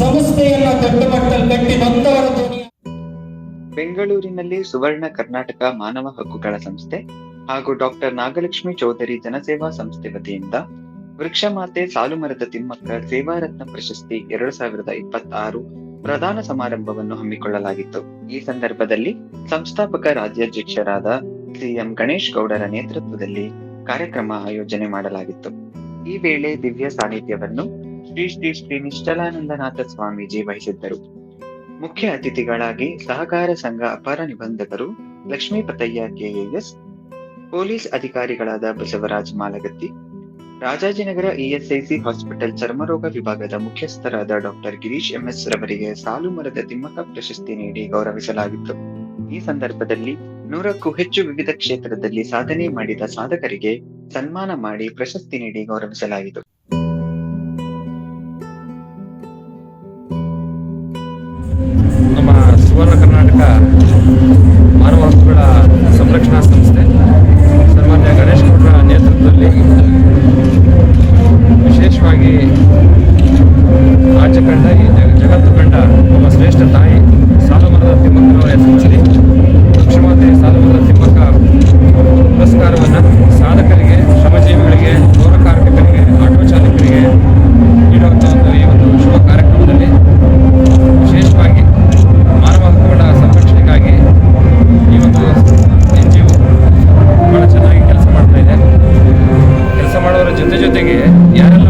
ಸಂಸ್ಥೆಯನ್ನ ಕಟ್ಟಿ ಬಂದವರ ಬೆಂಗಳೂರಿನಲ್ಲಿ ಸುವರ್ಣ ಕರ್ನಾಟಕ ಮಾನವ ಹಕ್ಕುಗಳ ಸಂಸ್ಥೆ ಹಾಗೂ ಡಾಕ್ಟರ್ ನಾಗಲಕ್ಷ್ಮಿ ಚೌಧರಿ ಜನಸೇವಾ ಸಂಸ್ಥೆ ವತಿಯಿಂದ ವೃಕ್ಷಮಾತೆ ಸಾಲುಮರದ ತಿಮ್ಮಕ್ಕ ಸೇವಾರತ್ನ ಪ್ರಶಸ್ತಿ ಎರಡು ಸಾವಿರದ ಇಪ್ಪತ್ತಾರು ಪ್ರಧಾನ ಸಮಾರಂಭವನ್ನು ಹಮ್ಮಿಕೊಳ್ಳಲಾಗಿತ್ತು. ಈ ಸಂದರ್ಭದಲ್ಲಿ ಸಂಸ್ಥಾಪಕ ರಾಜ್ಯಾಧ್ಯಕ್ಷರಾದ ಸಿಎಂ ಗಣೇಶ್ ಗೌಡರ ನೇತೃತ್ವದಲ್ಲಿ ಕಾರ್ಯಕ್ರಮ ಆಯೋಜನೆ ಮಾಡಲಾಗಿತ್ತು. ಈ ವೇಳೆ ದಿವ್ಯ ಸಾನ್ನಿಧ್ಯವನ್ನು ಶ್ರೀ ಶ್ರೀ ಶ್ರೀ ನಿಶ್ಚಲಾನಂದನಾಥ ಸ್ವಾಮೀಜಿ ವಹಿಸಿದ್ದರು. ಮುಖ್ಯ ಅತಿಥಿಗಳಾಗಿ ಸಹಕಾರ ಸಂಘ ಅಪರ ನಿಬಂಧಕರು ಲಕ್ಷ್ಮೀಪತಯ್ಯ ಕೆಎಎಸ್, ಪೊಲೀಸ್ ಅಧಿಕಾರಿಗಳಾದ ಬಸವರಾಜ್ ಮಾಲಗತ್ತಿ, ರಾಜಾಜಿನಗರ ಇಎಸ್ಐಸಿ ಹಾಸ್ಪಿಟಲ್ ಚರ್ಮರೋಗ ವಿಭಾಗದ ಮುಖ್ಯಸ್ಥರಾದ ಡಾಕ್ಟರ್ ಗಿರೀಶ್ ಎಂಎಸ್ ರವರಿಗೆ ಸಾಲು ಮರದ ತಿಮ್ಮಕ್ಕ ಪ್ರಶಸ್ತಿ ನೀಡಿ ಗೌರವಿಸಲಾಗಿತ್ತು. ಈ ಸಂದರ್ಭದಲ್ಲಿ ನೂರಕ್ಕೂ ಹೆಚ್ಚು ವಿವಿಧ ಕ್ಷೇತ್ರದಲ್ಲಿ ಸಾಧನೆ ಮಾಡಿದ ಸಾಧಕರಿಗೆ ಸನ್ಮಾನ ಮಾಡಿ ಪ್ರಶಸ್ತಿ ನೀಡಿ ಗೌರವಿಸಲಾಯಿತು. ಕರ್ನಾಟಕ ಮಾನವ ಹಕ್ಕುಗಳ ಸಂರಕ್ಷಣಾ ಸಂಸ್ಥೆ, ಸನ್ಮಾನ್ಯ ಗಣೇಶ್ ಗೌಡರ ನೇತೃತ್ವದಲ್ಲಿ ವಿಶೇಷವಾಗಿ ರಾಜ್ಯ ಕಂಡ, ಈ ಜಗ- ಜಗತ್ತು ಕಂಡ ನಮ್ಮ ಶ್ರೇಷ್ಠ ತಾಯಿ ಸಾಲುಮರದ ತಿಮ್ಮಕ್ಕನವರ ಹೆಸರಿನಲ್ಲಿ ಲಕ್ಷ್ಮಮಾತೆ ಸಾಲುಮರದ ತಿಮ್ಮಕ್ಕ. ಪುರಸ್ಕಾರವನ್ನು ಜೊತೆ ಜೊತೆಗೆ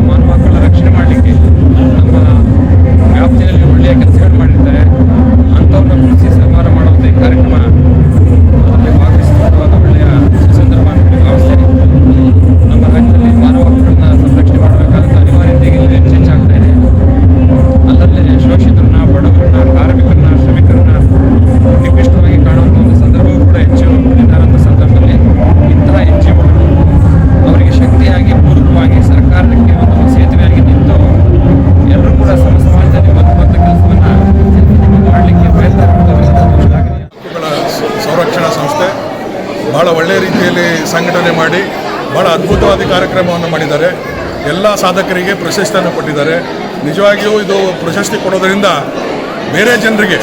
ಕಾರ್ಯಕ್ರಮವನ್ನು ಮಾಡಿದ್ದಾರೆ. ಎಲ್ಲ ಸಾಧಕರಿಗೆ ಪ್ರಶಸ್ತಿಯನ್ನು ಕೊಟ್ಟಿದ್ದಾರೆ. ನಿಜವಾಗಿಯೂ ಇದು ಪ್ರಶಸ್ತಿ ಕೊಡೋದರಿಂದ ಬೇರೆ ಜನರಿಗೆ,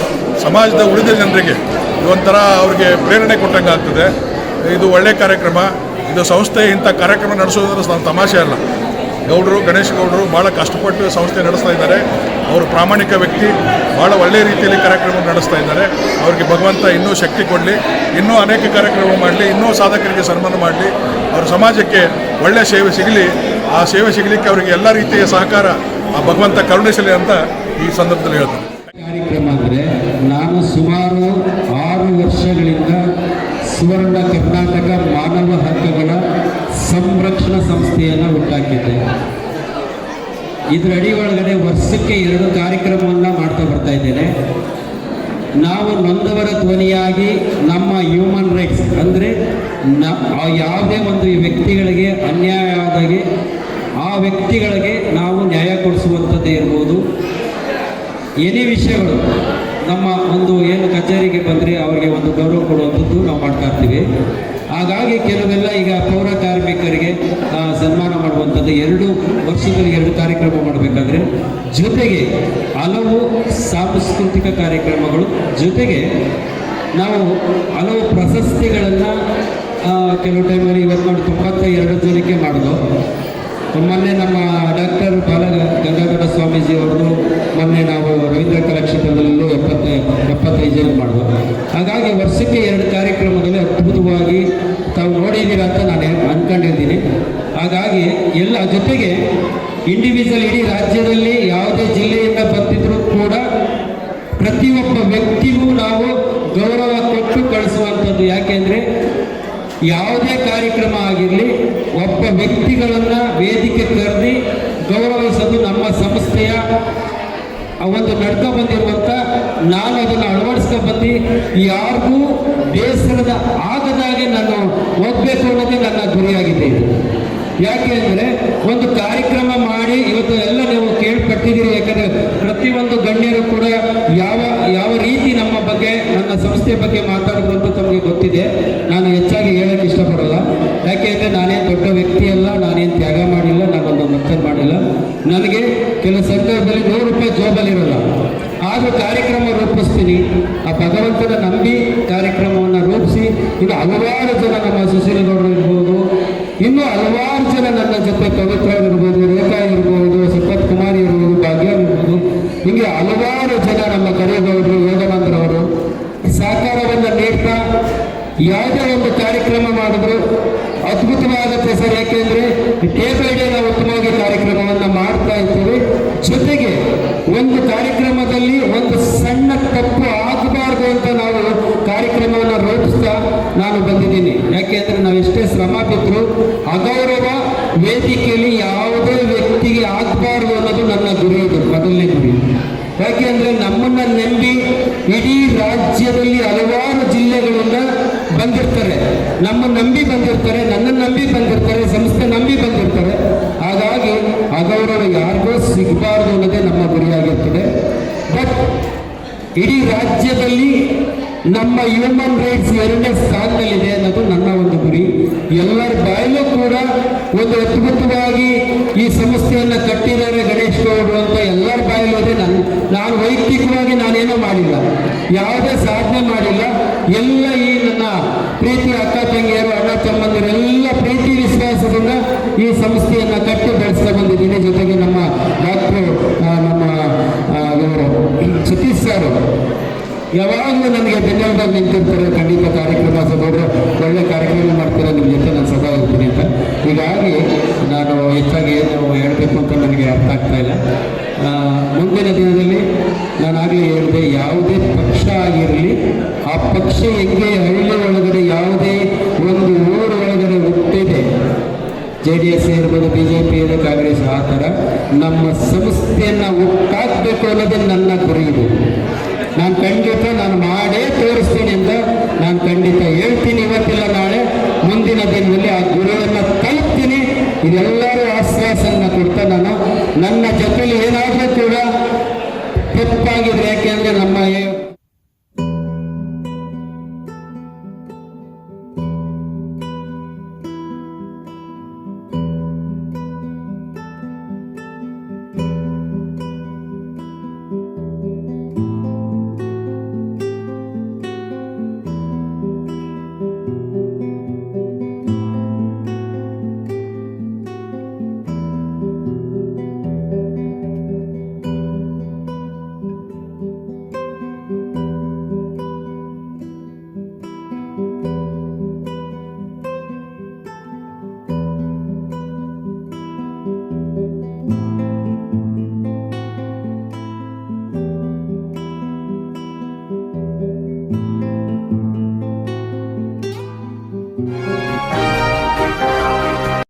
ಸಮಾಜದ ಉಳಿದ ಜನರಿಗೆ ಇದೊಂಥರ ಅವ್ರಿಗೆ ಪ್ರೇರಣೆ ಕೊಟ್ಟಂಗೆ ಆಗ್ತದೆ. ಇದು ಒಳ್ಳೆಯ ಕಾರ್ಯಕ್ರಮ. ಇದು ಸಂಸ್ಥೆ ಇಂಥ ಕಾರ್ಯಕ್ರಮ ನಡೆಸೋದ್ರ ತಮಾಷೆ ಅಲ್ಲ. ಗೌಡರು, ಗಣೇಶ್ ಗೌಡರು ಭಾಳ ಕಷ್ಟಪಟ್ಟು ಸಂಸ್ಥೆ ನಡೆಸ್ತಾ ಇದ್ದಾರೆ. ಅವರು ಪ್ರಾಮಾಣಿಕ ವ್ಯಕ್ತಿ. ಭಾಳ ಒಳ್ಳೆಯ ರೀತಿಯಲ್ಲಿ ಕಾರ್ಯಕ್ರಮ ನಡೆಸ್ತಾ ಇದ್ದಾರೆ. ಅವರಿಗೆ ಭಗವಂತ ಇನ್ನೂ ಶಕ್ತಿ ಕೊಡಲಿ, ಇನ್ನೂ ಅನೇಕ ಕಾರ್ಯಕ್ರಮ ಮಾಡಲಿ, ಇನ್ನೂ ಸಾಧಕರಿಗೆ ಸನ್ಮಾನ ಮಾಡಲಿ. ಅವ್ರ ಸಮಾಜಕ್ಕೆ ಒಳ್ಳೆಯ ಸೇವೆ ಸಿಗಲಿ. ಆ ಸೇವೆ ಸಿಗಲಿಕ್ಕೆ ಅವರಿಗೆ ಎಲ್ಲ ರೀತಿಯ ಸಹಕಾರ ಆ ಭಗವಂತ ಕರುಣಿಸಲಿ ಅಂತ ಈ ಸಂದರ್ಭದಲ್ಲಿ ಹೇಳ್ತಾರೆ ಕಾರ್ಯಕ್ರಮ ಅಂದರೆ ನಾನು ಸುಮಾರು ಆರು ವರ್ಷಗಳಿಂದ ಸುವರ್ಣ ಕರ್ನಾಟಕ ಮಾನವ ಹಕ್ಕುಗಳ ಸಂರಕ್ಷಣಾ ಸಂಸ್ಥೆಯನ್ನು ಹುಟ್ಟಾಕಿದ್ದೆ ಇದರ ಅಡಿ ಒಳಗಡೆ ವರ್ಷಕ್ಕೆ ಎರಡು ಕಾರ್ಯಕ್ರಮವನ್ನು ಮಾಡ್ತಾ ಬರ್ತಾ ಇದ್ದೇನೆ. ನಾವು ನೊಂದವರ ಧ್ವನಿಯಾಗಿ ನಮ್ಮ ಹ್ಯೂಮನ್ ರೈಟ್ಸ್ ಅಂದರೆ ನ ಯಾವುದೇ ಒಂದು ವ್ಯಕ್ತಿಗಳಿಗೆ ಅನ್ಯಾಯ ಆದಾಗೆ ಆ ವ್ಯಕ್ತಿಗಳಿಗೆ ನಾವು ನ್ಯಾಯ ಕೊಡಿಸುವಂಥದ್ದೇ ಇರ್ಬೋದು. ಎನಿ ವಿಷಯಗಳು ನಮ್ಮ ಒಂದು ಏನು ಕಚೇರಿಗೆ ಬಂದರೆ ಅವರಿಗೆ ಒಂದು ಗೌರವ ಕೊಡುವಂಥದ್ದು ನಾವು ಮಾಡ್ತಾ ಇರ್ತೀವಿ. ಹಾಗಾಗಿ ಕೆಲವೆಲ್ಲ ಈಗ ಪೌರ ಕಾರ್ಮಿಕರಿಗೆ ಸನ್ಮಾನ ಮಾಡುವಂಥದ್ದು ಎರಡು ವರ್ಷದಲ್ಲಿ ಎರಡು ಕಾರ್ಯಕ್ರಮ ಮಾಡಬೇಕಾದ್ರೆ ಜೊತೆಗೆ ಹಲವು ಸಾಂಸ್ಕೃತಿಕ ಕಾರ್ಯಕ್ರಮಗಳು, ಜೊತೆಗೆ ನಾವು ಹಲವು ಪ್ರಶಸ್ತಿಗಳನ್ನು ಕೆಲವು ಟೈಮಲ್ಲಿ ಇವತ್ತು ನೋಡಿ ತೊಂಬತ್ತ ಎರಡು ಜನಕ್ಕೆ ಮಾಡೋದು. ಮೊನ್ನೆ ನಮ್ಮ ಡಾಕ್ಟರ್ ಬಾಲ ಗಂಗಾಧರ ಸ್ವಾಮೀಜಿ ಅವರು ಮೊನ್ನೆ ನಾವು ರವೀಂದ್ರ ಕಲಾಕ್ಷೇತ್ರದಲ್ಲೂ ಎಪ್ಪತ್ತ, ಎಪ್ಪತ್ತೈದು ಜನ ಮಾಡಿದ್ವು ಹಾಗಾಗಿ ವರ್ಷಕ್ಕೆ ಎರಡು ಕಾರ್ಯಕ್ರಮದಲ್ಲಿ ಅದ್ಭುತವಾಗಿ ತಾವು ನೋಡಿದ್ದೀರಾ ಅಂತ ನಾನು ಹಾಗಾಗಿ ಎಲ್ಲ ಜೊತೆಗೆ ಇಂಡಿವಿಜುವಲ್ ಇಡೀ ರಾಜ್ಯದಲ್ಲಿ ಯಾವುದೇ ಜಿಲ್ಲೆಯಿಂದ ಬರ್ತಿದ್ರು ಕೂಡ ಪ್ರತಿಯೊಬ್ಬ ವ್ಯಕ್ತಿಗೂ ನಾವು ಗೌರವ ಕೊಟ್ಟು ಕಳಿಸುವಂಥದ್ದು ಯಾಕೆಂದರೆ ಯಾವುದೇ ಕಾರ್ಯಕ್ರಮ ಆಗಿರಲಿ, ಒಬ್ಬ ವ್ಯಕ್ತಿಗಳನ್ನು ವೇದಿಕೆ ಕರೆದಿ ಗೌರವಿಸೋದು ನಮ್ಮ ಸಂಸ್ಥೆಯ ಒಂದು ನಡ್ಕೊ ಬಂದಿರುವಂಥ ನಾನು ಅದನ್ನು ಅಳವಡಿಸ್ಕೊ ಬಂದು ಯಾರಿಗೂ ಬೇಸರದ ಆಗದಾಗೆ ನಾನು ಹೋಗ್ಬೇಕು ಅನ್ನೋದೇ ನನ್ನ ಗುರಿಯಾಗಿದೆ ಇದು. ಯಾಕೆ ಅಂದರೆ ಒಂದು ಕಾರ್ಯಕ್ರಮ ಮಾಡಿ ಇವತ್ತು ಎಲ್ಲ ನೀವು ಕೇಳ್ಪಟ್ಟಿದ್ದೀರಿ ಯಾಕಂದರೆ ಪ್ರತಿಯೊಂದು ಗಣ್ಯರು ಕೂಡ ಯಾವ ಯಾವ ರೀತಿ ನಮ್ಮ ಬಗ್ಗೆ, ನನ್ನ ಸಂಸ್ಥೆ ಬಗ್ಗೆ ಮಾತಾಡಿದ್ರು ಅಂತ ತಮಗೆ ಗೊತ್ತಿದೆ. ನಾನು ಹೆಚ್ಚಾಗಿ ಹೇಳಕ್ಕೆ ಇಷ್ಟಪಡಲ್ಲ. ಯಾಕೆ ಅಂದರೆ ನಾನೇನು ದೊಡ್ಡ ವ್ಯಕ್ತಿ ಅಲ್ಲ, ನಾನೇನು ತ್ಯಾಗ ಮಾಡಿಲ್ಲ, ನಾನೊಂದು ಮಕ್ಕಳು ಮಾಡಿಲ್ಲ. ನನಗೆ ಕೆಲವು ಸಂದರ್ಭದಲ್ಲಿ ನೂರು ರೂಪಾಯಿ ಜೋಬಲ್ಲಿ ಕಾರ್ಯಕ್ರಮ ರೂಪಿಸ್ತೀನಿ. ಆ ಭಗವಂತನ ನಂಬಿ ಕಾರ್ಯಕ್ರಮವನ್ನು ರೂಪಿಸಿ, ಇದು ಹಲವಾರು ಜನ ನಮ್ಮ ಸುಶೀಲಗೌಡರು ಇನ್ನೂ ಹಲವಾರು ಜನ ನನ್ನ ಜೊತೆ ಪವಿತ್ರ ಇರ್ಬೋದು, ರೇಖಾ ಇರ್ಬೋದು, ಸಂಪತ್ ಕುಮಾರ್ ಇರ್ಬೋದು, ಭಾಗ್ಯ ಇರ್ಬೋದು ಹೀಗೆ ಹಲವಾರು ಜನ ನಮ್ಮ ಕರೆಯಬಹುದು ಯೋಗಾನಂದರವರು ಸಹಕಾರವನ್ನು ನೀಡ್ತಾ ಯಾವುದೇ ಒಂದು ಕಾರ್ಯಕ್ರಮ ಮಾಡಿದ್ರು ಅದ್ಭುತವಾಗುತ್ತೆ ಸರ್ ಯಾಕೆಂದ್ರೆ ಡೇ ಬೈ ನಾವು ಉತ್ತಮವಾಗಿ ಕಾರ್ಯಕ್ರಮವನ್ನು ಮಾಡ್ತಾ ಇರ್ತೀವಿ ಜೊತೆಗೆ ಒಂದು ಕಾರ್ಯಕ್ರಮದಲ್ಲಿ ಒಂದು ಸಣ್ಣ ತಪ್ಪು ಆಗಬಾರ್ದು ಅಂತ ನಾವು ಕಾರ್ಯಕ್ರಮವನ್ನು ರೂಪಿಸ್ತಾ ನಾನು ಬಂದಿದ್ದೀನಿ. ಯಾಕೆಂದ್ರೆ ಶ್ರಮ ಬಿದ್ದರು ಅಗೌರವ ವೇದಿಕೆಯಲ್ಲಿ ಯಾವುದೇ ವ್ಯಕ್ತಿಗೆ ಆಗಬಾರ್ದು ಅನ್ನೋದು ನನ್ನ ಗುರಿ ಇದು, ಮೊದಲನೇ ಗುರಿ. ಯಾಕೆಂದ್ರೆ ನಮ್ಮನ್ನ ನಂಬಿ ಇಡೀ ರಾಜ್ಯದಲ್ಲಿ ಹಲವಾರು ಜಿಲ್ಲೆಗಳಿಂದ ಬಂದಿರ್ತಾರೆ. ನಮ್ಮ ನಂಬಿ ಬಂದಿರ್ತಾರೆ, ನನ್ನ ನಂಬಿ ಬಂದಿರ್ತಾರೆ, ಸಂಸ್ಥೆ ನಂಬಿ ಬಂದಿರ್ತಾರೆ. ಹಾಗಾಗಿ ಅಗೌರವ ಯಾರಿಗೂ ಸಿಗಬಾರ್ದು ಅನ್ನೋದೇ ನಮ್ಮ ಗುರಿಯಾಗಿರ್ತದೆ ಬಟ್ ಇಡೀ ರಾಜ್ಯದಲ್ಲಿ ನಮ್ಮ ಹ್ಯೂಮನ್ ರೈಟ್ಸ್ ಎರಡನೇ ಸ್ಥಾನದಲ್ಲಿದೆ ಯಾವುದೇ ಸಾಧನೆ ಮಾಡಿಲ್ಲ. ಎಲ್ಲ ಈ ನನ್ನ ಪ್ರೀತಿ ಅಕ್ಕ ತಂಗಿಯರು, ಅಣ್ಣ ತಮ್ಮಂದಿರೆಲ್ಲ ಪ್ರೀತಿ ವಿಶ್ವಾಸದಿಂದ ಈ ಸಂಸ್ಥೆಯನ್ನು ಕಟ್ಟಿ ಬೆಳೆಸ್ತಾ ಬಂದಿದ್ದೀನಿ. ಜೊತೆಗೆ ನಮ್ಮ ಡಾಕ್ಟರ್ ನಮ್ಮ ಇವರು ಸತೀಶ್ ಸರ್. ಯಾವಾಗಲೂ ನನಗೆ ಧನ್ಯವಾದ ನಿಂತಿರ್ತಾರೆ. ಖಂಡಿತ ಕಾರ್ಯಕ್ರಮ ಸದೋರು ಒಳ್ಳೆ ಕಾರ್ಯಕ್ರಮ ಮಾಡ್ತಾರೆ. ನಿಮ್ಮ ಜೊತೆ ನಾನು ಸದಾ ಇರ್ತೀನಿ ಅಂತ. ಹೀಗಾಗಿ ನಾನು ಹೆಚ್ಚಾಗಿ ಏನು ಹೇಳಬೇಕು ಅಂತ ನನಗೆ ಅರ್ಥ ಆಗ್ತಾ ಇಲ್ಲ. ಮುಂದಿನ ದಿನದಲ್ಲಿ ನಾನಾಗಲೇ ಹೇಳಿದೆ ಯಾವುದೇ ಪಕ್ಷ ಆಗಿರಲಿ ಆ ಪಕ್ಷ ಹೆಂಗೆ ಹಳ್ಳಿ ಒಳಗಡೆ ಯಾವುದೇ ಒಂದು ಊರೊಳಗಡೆ ಹುಟ್ಟಿದೆ. ಜೆ ಡಿ ಎಸ್ ಇರ್ಬೋದು ಬಿ ಜೆ ಪಿ ಇರೋ ಕಾಂಗ್ರೆಸ್ ಆ ಥರ. ನಮ್ಮ ಸಂಸ್ಥೆಯನ್ನು ಒಕ್ಕಾಕ್ಬೇಕು ಅನ್ನೋದೇ ನನ್ನ ಗುರಿ ನಾನು ಖಂಡಿತ ನಾನು ಮಾಡೇ ತೋರಿಸ್ತೀನಿ ಅಂತ ನಾನು ಖಂಡಿತ ಹೇಳ್ತೀನಿ ಇವತ್ತಿಲ್ಲ, ನಾಳೆ ಮುಂದಿನ ದಿನದಲ್ಲಿ ಆ ಗುರುವನ್ನು ತಲುಪ್ತೀನಿ. ಇದೆಲ್ಲರೂ ಆಶ್ವಾಸನ ಕೊಡ್ತಾ ನಾನು. ನನ್ನ ಜೊತೆಲಿ ಏನಾದರೂ ಕೂಡ ತಪ್ಪಾಗಿದೆ ಯಾಕೆಂದರೆ ನಮ್ಮ